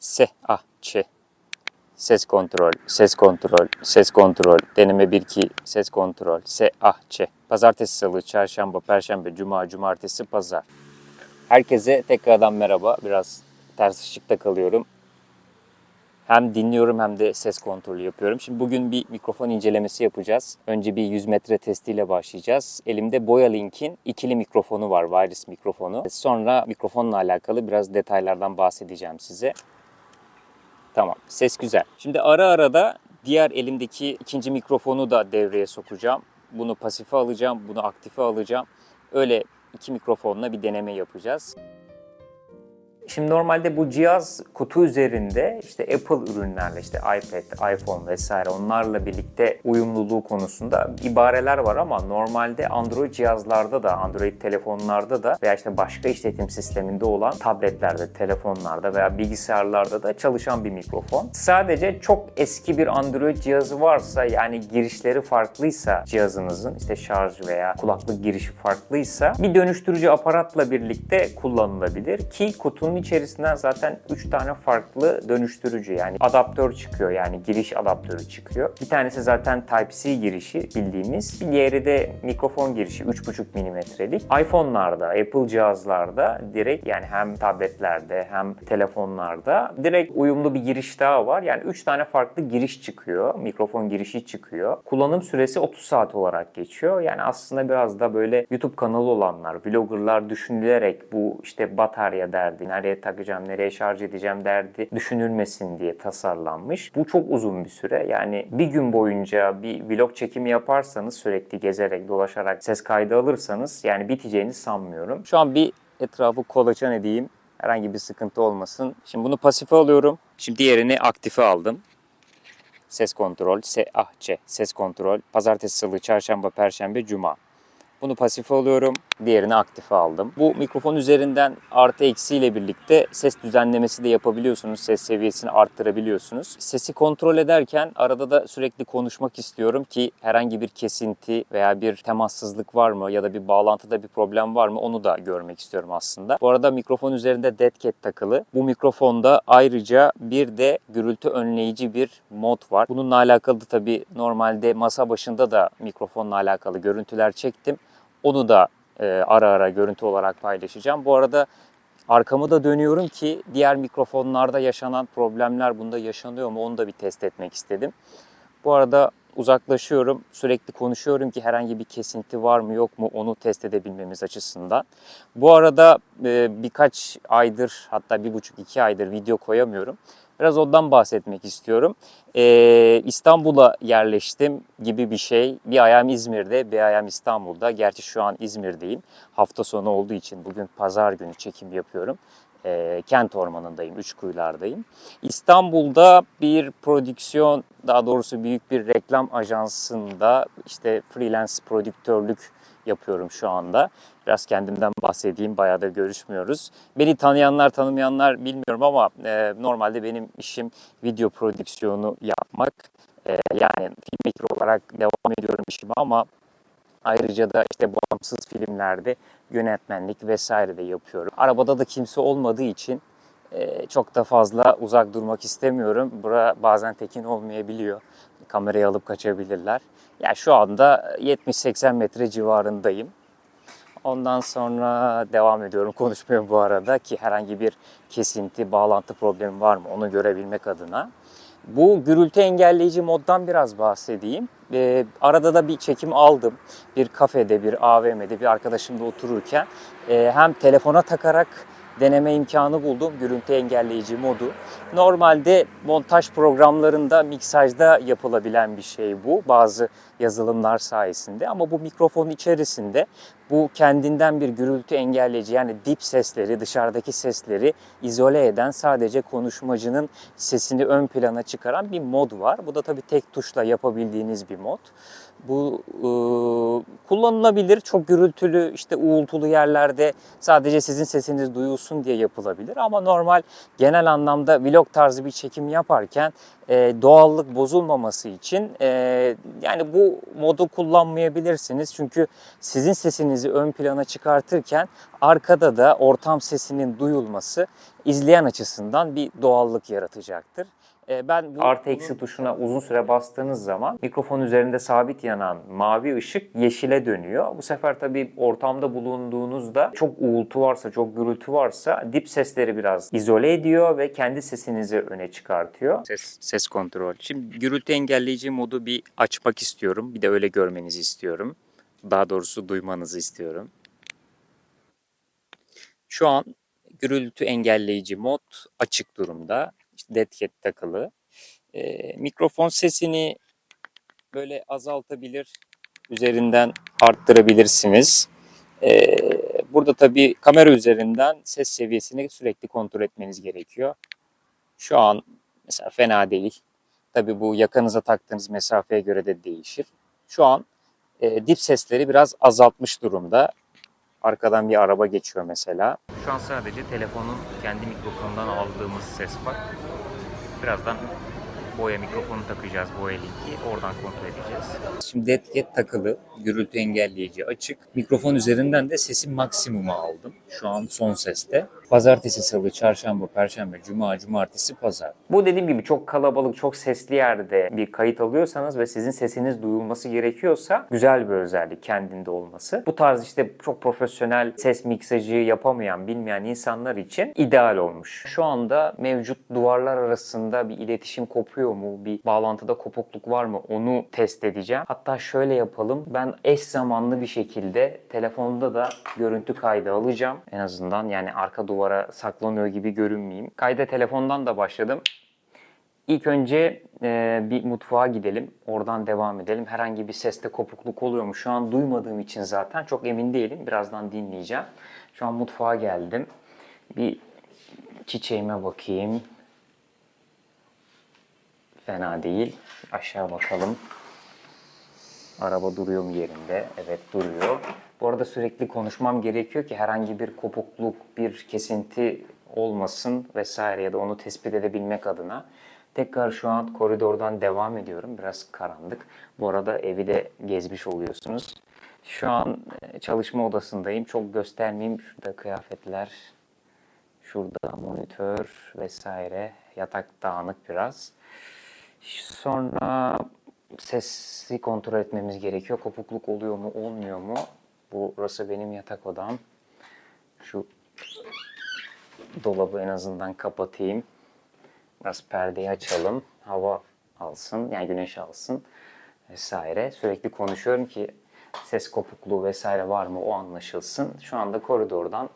S, A, Ç. Ses kontrol, ses kontrol, ses kontrol, deneme 1-2, ses kontrol, S, A, Ç. Pazartesi, salı, çarşamba, perşembe, cuma, cumartesi, pazar. Herkese tekrardan merhaba. Biraz ters ışıkta kalıyorum. Hem dinliyorum hem de ses kontrolü yapıyorum. Şimdi bugün bir mikrofon incelemesi yapacağız. Önce bir 100 metre testiyle başlayacağız. Elimde Boyalink'in ikili mikrofonu var, wireless mikrofonu. Sonra mikrofonla alakalı biraz detaylardan bahsedeceğim size. Tamam, ses güzel. Şimdi ara ara da diğer elimdeki ikinci mikrofonu da devreye sokacağım. Bunu pasife alacağım, bunu aktife alacağım. Öyle iki mikrofonla bir deneme yapacağız. Şimdi normalde bu cihaz kutu üzerinde işte Apple ürünlerle işte iPad, iPhone vesaire onlarla birlikte uyumluluğu konusunda ibareler var ama normalde Android cihazlarda da, Android telefonlarda da veya işte başka işletim sisteminde olan tabletlerde, telefonlarda veya bilgisayarlarda da çalışan bir mikrofon. Sadece çok eski bir Android cihazı varsa yani girişleri farklıysa cihazınızın işte şarj veya kulaklık girişi farklıysa bir dönüştürücü aparatla birlikte kullanılabilir ki kutunun içerisinden zaten 3 tane farklı dönüştürücü yani adaptör çıkıyor yani giriş adaptörü çıkıyor. Bir tanesi zaten Type-C girişi bildiğimiz. Bir diğeri de mikrofon girişi 3.5 milimetrelik. iPhone'larda, Apple cihazlarda direkt yani hem tabletlerde hem telefonlarda direkt uyumlu bir giriş daha var. Yani 3 tane farklı giriş çıkıyor. Mikrofon girişi çıkıyor. Kullanım süresi 30 saat olarak geçiyor. Yani aslında biraz da böyle YouTube kanalı olanlar, vloggerlar düşünülerek bu işte batarya derdi, nereye takacağım, nereye şarj edeceğim derdi düşünülmesin diye tasarlanmış. Bu çok uzun bir süre. Yani bir gün boyunca bir vlog çekimi yaparsanız sürekli gezerek, dolaşarak ses kaydı alırsanız yani biteceğini sanmıyorum. Şu an bir etrafı kolaçan edeyim. Herhangi bir sıkıntı olmasın. Şimdi bunu pasife alıyorum. Şimdi diğerini aktife aldım. Ses kontrol, S, ah, C. Ses kontrol. Pazartesi, salı, çarşamba, perşembe, cuma. Bunu pasife alıyorum. Diğerini aktife aldım. Bu mikrofon üzerinden artı eksiyle birlikte ses düzenlemesi de yapabiliyorsunuz. Ses seviyesini arttırabiliyorsunuz. Sesi kontrol ederken arada da sürekli konuşmak istiyorum ki herhangi bir kesinti veya bir temassızlık var mı ya da bir bağlantıda bir problem var mı onu da görmek istiyorum aslında. Bu arada mikrofon üzerinde dead cat takılı. Bu mikrofonda ayrıca bir de gürültü önleyici bir mod var. Bununla alakalı tabii normalde masa başında da mikrofonla alakalı görüntüler çektim. Onu da e, ara ara görüntü olarak paylaşacağım. Bu arada arkamı da dönüyorum ki diğer mikrofonlarda yaşanan problemler bunda yaşanıyor mu onu da bir test etmek istedim. Bu arada uzaklaşıyorum, sürekli konuşuyorum ki herhangi bir kesinti var mı yok mu onu test edebilmemiz açısından. Bu arada e, birkaç aydır hatta bir buçuk iki aydır video koyamıyorum. Biraz ondan bahsetmek istiyorum. Ee, İstanbul'a yerleştim gibi bir şey. Bir ayağım İzmir'de, bir ayağım İstanbul'da. Gerçi şu an İzmir'deyim. Hafta sonu olduğu için bugün pazar günü çekim yapıyorum. Ee, kent ormanındayım, Üçkuyular'dayım. İstanbul'da bir prodüksiyon, daha doğrusu büyük bir reklam ajansında işte freelance prodüktörlük yapıyorum şu anda. Biraz kendimden bahsedeyim. Bayağıdır görüşmüyoruz. Beni tanıyanlar tanımayanlar bilmiyorum ama e, normalde benim işim video prodüksiyonu yapmak. E, yani filmmaker olarak devam ediyorum işime ama ayrıca da işte bağımsız filmlerde yönetmenlik vesaire de yapıyorum. Arabada da kimse olmadığı için e, çok da fazla uzak durmak istemiyorum. Bura bazen tekin olmayabiliyor. Kamerayı alıp kaçabilirler. Ya şu anda 70-80 metre civarındayım. Ondan sonra devam ediyorum konuşmaya bu arada ki herhangi bir kesinti, bağlantı problemi var mı onu görebilmek adına. Bu gürültü engelleyici moddan biraz bahsedeyim. Ee, arada da bir çekim aldım. Bir kafede, bir AVM'de bir arkadaşımla otururken e, hem telefona takarak deneme imkanı buldum gürültü engelleyici modu. Normalde montaj programlarında miksajda yapılabilen bir şey bu bazı yazılımlar sayesinde ama bu mikrofonun içerisinde bu kendinden bir gürültü engelleyici yani dip sesleri, dışarıdaki sesleri izole eden sadece konuşmacının sesini ön plana çıkaran bir mod var. Bu da tabii tek tuşla yapabildiğiniz bir mod. Bu e, kullanılabilir. Çok gürültülü, işte uğultulu yerlerde sadece sizin sesiniz duyulsun diye yapılabilir. Ama normal genel anlamda vlog tarzı bir çekim yaparken e, doğallık bozulmaması için e, yani bu modu kullanmayabilirsiniz. Çünkü sizin sesiniz sesinizi ön plana çıkartırken arkada da ortam sesinin duyulması izleyen açısından bir doğallık yaratacaktır. Ee, Ben bu artı eksi tuşuna uzun süre bastığınız zaman mikrofon üzerinde sabit yanan mavi ışık yeşile dönüyor. Bu sefer tabii ortamda bulunduğunuzda çok uğultu varsa, çok gürültü varsa dip sesleri biraz izole ediyor ve kendi sesinizi öne çıkartıyor. Ses, ses kontrol. Şimdi gürültü engelleyici modu bir açmak istiyorum. Bir de öyle görmenizi istiyorum. Daha doğrusu duymanızı istiyorum. Şu an gürültü engelleyici mod açık durumda. İşte dead takılı. Ee, mikrofon sesini böyle azaltabilir, üzerinden arttırabilirsiniz. Ee, burada tabii kamera üzerinden ses seviyesini sürekli kontrol etmeniz gerekiyor. Şu an mesela fena değil. Tabii bu yakınıza taktığınız mesafeye göre de değişir. Şu an e, dip sesleri biraz azaltmış durumda. Arkadan bir araba geçiyor mesela. Şu an sadece telefonun kendi mikrofonundan aldığımız ses var. Birazdan boya mikrofonu takacağız, boya linki. Oradan kontrol edeceğiz. Şimdi deadcat takılı, gürültü engelleyici açık. Mikrofon üzerinden de sesi maksimuma aldım. Şu an son seste. Pazartesi, salı, çarşamba, perşembe, cuma, cumartesi, pazar. Bu dediğim gibi çok kalabalık, çok sesli yerde bir kayıt alıyorsanız ve sizin sesiniz duyulması gerekiyorsa güzel bir özellik kendinde olması. Bu tarz işte çok profesyonel ses miksajı yapamayan, bilmeyen insanlar için ideal olmuş. Şu anda mevcut duvarlar arasında bir iletişim kopuyor mu, bir bağlantıda kopukluk var mı onu test edeceğim. Hatta şöyle yapalım. Ben eş zamanlı bir şekilde telefonda da görüntü kaydı alacağım. En azından yani arka duvara saklanıyor gibi görünmeyeyim. Kayda telefondan da başladım. İlk önce e, bir mutfağa gidelim. Oradan devam edelim. Herhangi bir seste kopukluk oluyor mu? Şu an duymadığım için zaten çok emin değilim. Birazdan dinleyeceğim. Şu an mutfağa geldim. Bir çiçeğime bakayım. Fena değil. Aşağı bakalım. Araba duruyor mu yerinde? Evet duruyor. Bu arada sürekli konuşmam gerekiyor ki herhangi bir kopukluk, bir kesinti olmasın vesaire ya da onu tespit edebilmek adına. Tekrar şu an koridordan devam ediyorum. Biraz karanlık. Bu arada evi de gezmiş oluyorsunuz. Şu an e, çalışma odasındayım. Çok göstermeyeyim. Şurada kıyafetler, şurada monitör vesaire. Yatak dağınık biraz. Sonra sesi kontrol etmemiz gerekiyor. Kopukluk oluyor mu, olmuyor mu? Bu burası benim yatak odam. Şu dolabı en azından kapatayım. Biraz perdeyi açalım. Hava alsın, yani güneş alsın vesaire. Sürekli konuşuyorum ki ses kopukluğu vesaire var mı o anlaşılsın. Şu anda koridordan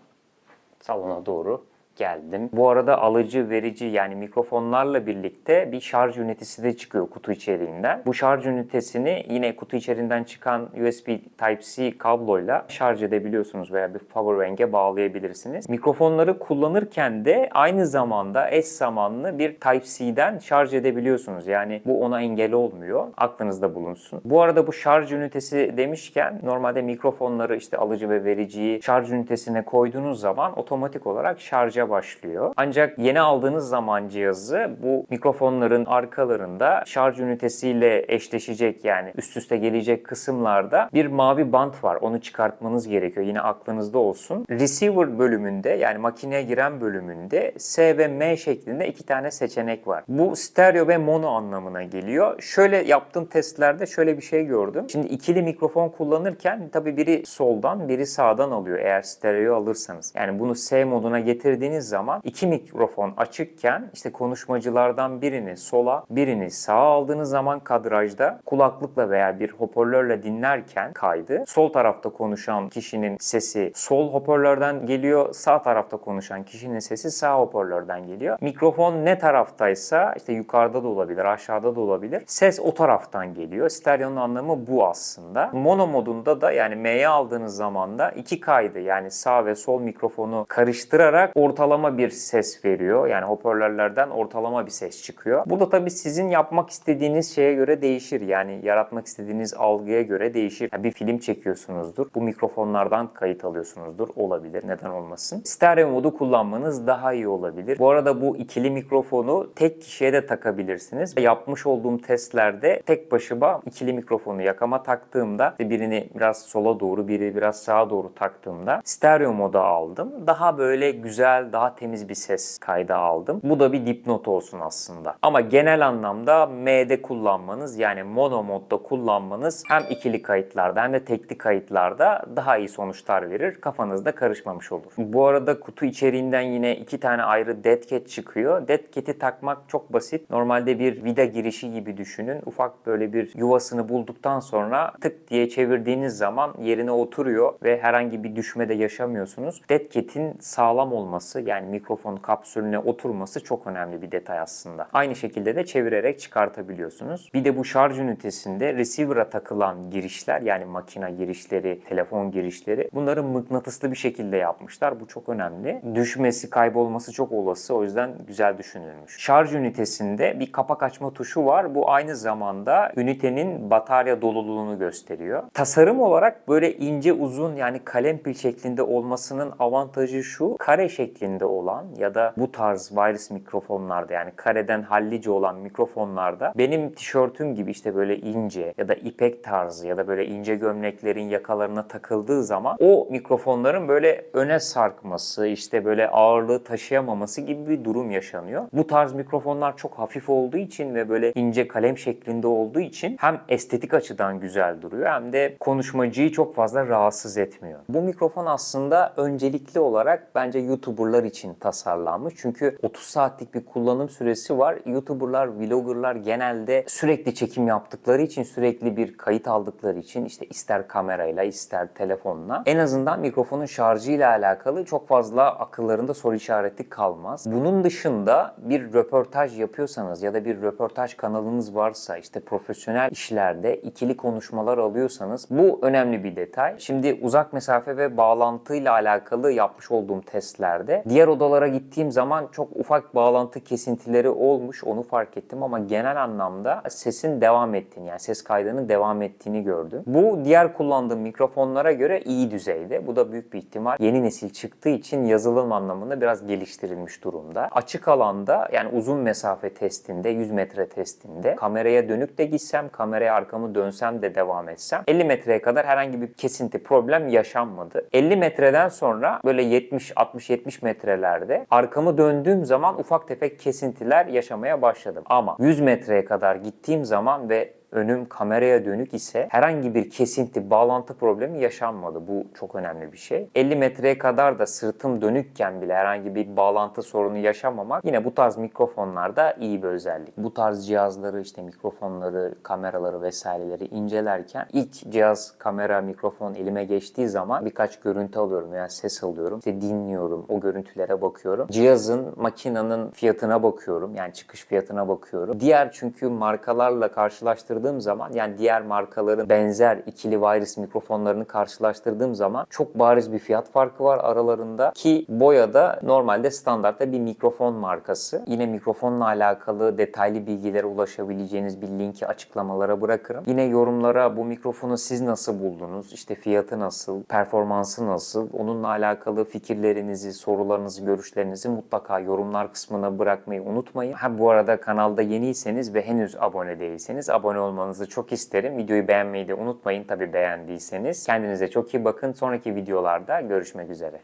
salona doğru geldim. Bu arada alıcı verici yani mikrofonlarla birlikte bir şarj ünitesi de çıkıyor kutu içeriğinden. Bu şarj ünitesini yine kutu içerisinden çıkan USB Type-C kabloyla şarj edebiliyorsunuz veya bir powerbank'e bağlayabilirsiniz. Mikrofonları kullanırken de aynı zamanda eş zamanlı bir Type-C'den şarj edebiliyorsunuz. Yani bu ona engel olmuyor. Aklınızda bulunsun. Bu arada bu şarj ünitesi demişken normalde mikrofonları işte alıcı ve vericiyi şarj ünitesine koyduğunuz zaman otomatik olarak şarja başlıyor. Ancak yeni aldığınız zaman cihazı bu mikrofonların arkalarında şarj ünitesiyle eşleşecek yani üst üste gelecek kısımlarda bir mavi bant var. Onu çıkartmanız gerekiyor. Yine aklınızda olsun. Receiver bölümünde yani makineye giren bölümünde S ve M şeklinde iki tane seçenek var. Bu stereo ve mono anlamına geliyor. Şöyle yaptığım testlerde şöyle bir şey gördüm. Şimdi ikili mikrofon kullanırken tabii biri soldan biri sağdan alıyor eğer stereo alırsanız. Yani bunu S moduna getirdiğiniz zaman iki mikrofon açıkken işte konuşmacılardan birini sola birini sağa aldığınız zaman kadrajda kulaklıkla veya bir hoparlörle dinlerken kaydı sol tarafta konuşan kişinin sesi sol hoparlörden geliyor sağ tarafta konuşan kişinin sesi sağ hoparlörden geliyor. Mikrofon ne taraftaysa işte yukarıda da olabilir aşağıda da olabilir ses o taraftan geliyor. Stereonun anlamı bu aslında. Mono modunda da yani M'ye aldığınız zaman da iki kaydı yani sağ ve sol mikrofonu karıştırarak orta ortalama bir ses veriyor. Yani hoparlörlerden ortalama bir ses çıkıyor. Bu da tabii sizin yapmak istediğiniz şeye göre değişir. Yani yaratmak istediğiniz algıya göre değişir. Yani bir film çekiyorsunuzdur. Bu mikrofonlardan kayıt alıyorsunuzdur. Olabilir. Neden olmasın? Stereo modu kullanmanız daha iyi olabilir. Bu arada bu ikili mikrofonu tek kişiye de takabilirsiniz. Yapmış olduğum testlerde tek başıma ikili mikrofonu yakama taktığımda birini biraz sola doğru biri biraz sağa doğru taktığımda stereo moda aldım. Daha böyle güzel, daha temiz bir ses kaydı aldım. Bu da bir dipnot olsun aslında. Ama genel anlamda M'de kullanmanız yani mono modda kullanmanız hem ikili kayıtlarda hem de tekli kayıtlarda daha iyi sonuçlar verir. Kafanızda karışmamış olur. Bu arada kutu içeriğinden yine iki tane ayrı dead cat çıkıyor. Dead cat'i takmak çok basit. Normalde bir vida girişi gibi düşünün. Ufak böyle bir yuvasını bulduktan sonra tık diye çevirdiğiniz zaman yerine oturuyor ve herhangi bir düşme de yaşamıyorsunuz. Dead cat'in sağlam olması yani mikrofon kapsülüne oturması çok önemli bir detay aslında. Aynı şekilde de çevirerek çıkartabiliyorsunuz. Bir de bu şarj ünitesinde receiver'a takılan girişler yani makina girişleri, telefon girişleri bunları mıknatıslı bir şekilde yapmışlar. Bu çok önemli. Düşmesi, kaybolması çok olası. O yüzden güzel düşünülmüş. Şarj ünitesinde bir kapak açma tuşu var. Bu aynı zamanda ünitenin batarya doluluğunu gösteriyor. Tasarım olarak böyle ince uzun yani kalem pil şeklinde olmasının avantajı şu. Kare şeklinde olan ya da bu tarz wireless mikrofonlarda yani kareden hallice olan mikrofonlarda benim tişörtüm gibi işte böyle ince ya da ipek tarzı ya da böyle ince gömleklerin yakalarına takıldığı zaman o mikrofonların böyle öne sarkması işte böyle ağırlığı taşıyamaması gibi bir durum yaşanıyor. Bu tarz mikrofonlar çok hafif olduğu için ve böyle ince kalem şeklinde olduğu için hem estetik açıdan güzel duruyor hem de konuşmacıyı çok fazla rahatsız etmiyor. Bu mikrofon aslında öncelikli olarak bence YouTuber'lar için tasarlanmış. Çünkü 30 saatlik bir kullanım süresi var. YouTuber'lar, vlogger'lar genelde sürekli çekim yaptıkları için, sürekli bir kayıt aldıkları için işte ister kamerayla ister telefonla en azından mikrofonun şarjıyla alakalı çok fazla akıllarında soru işareti kalmaz. Bunun dışında bir röportaj yapıyorsanız ya da bir röportaj kanalınız varsa işte profesyonel işlerde ikili konuşmalar alıyorsanız bu önemli bir detay. Şimdi uzak mesafe ve bağlantıyla alakalı yapmış olduğum testlerde diğer odalara gittiğim zaman çok ufak bağlantı kesintileri olmuş onu fark ettim ama genel anlamda sesin devam ettiğini yani ses kaydının devam ettiğini gördüm. Bu diğer kullandığım mikrofonlara göre iyi düzeyde. Bu da büyük bir ihtimal yeni nesil çıktığı için yazılım anlamında biraz geliştirilmiş durumda. Açık alanda yani uzun mesafe testinde 100 metre testinde kameraya dönük de gitsem kameraya arkamı dönsem de devam etsem 50 metreye kadar herhangi bir kesinti problem yaşanmadı. 50 metreden sonra böyle 70 60 70 metrelerde arkamı döndüğüm zaman ufak tefek kesintiler yaşamaya başladım. Ama 100 metreye kadar gittiğim zaman ve önüm kameraya dönük ise herhangi bir kesinti, bağlantı problemi yaşanmadı. Bu çok önemli bir şey. 50 metreye kadar da sırtım dönükken bile herhangi bir bağlantı sorunu yaşamamak yine bu tarz mikrofonlarda iyi bir özellik. Bu tarz cihazları işte mikrofonları, kameraları vesaireleri incelerken ilk cihaz, kamera, mikrofon elime geçtiği zaman birkaç görüntü alıyorum veya ses alıyorum. İşte dinliyorum, o görüntülere bakıyorum. Cihazın, makinenin fiyatına bakıyorum. Yani çıkış fiyatına bakıyorum. Diğer çünkü markalarla karşılaştırdığım zaman yani diğer markaların benzer ikili wireless mikrofonlarını karşılaştırdığım zaman çok bariz bir fiyat farkı var aralarında ki Boya da normalde standartta bir mikrofon markası. Yine mikrofonla alakalı detaylı bilgilere ulaşabileceğiniz bir linki açıklamalara bırakırım. Yine yorumlara bu mikrofonu siz nasıl buldunuz? İşte fiyatı nasıl? Performansı nasıl? Onunla alakalı fikirlerinizi, sorularınızı, görüşlerinizi mutlaka yorumlar kısmına bırakmayı unutmayın. Ha bu arada kanalda yeniyseniz ve henüz abone değilseniz abone olmanızı çok isterim. Videoyu beğenmeyi de unutmayın tabii beğendiyseniz. Kendinize çok iyi bakın. Sonraki videolarda görüşmek üzere.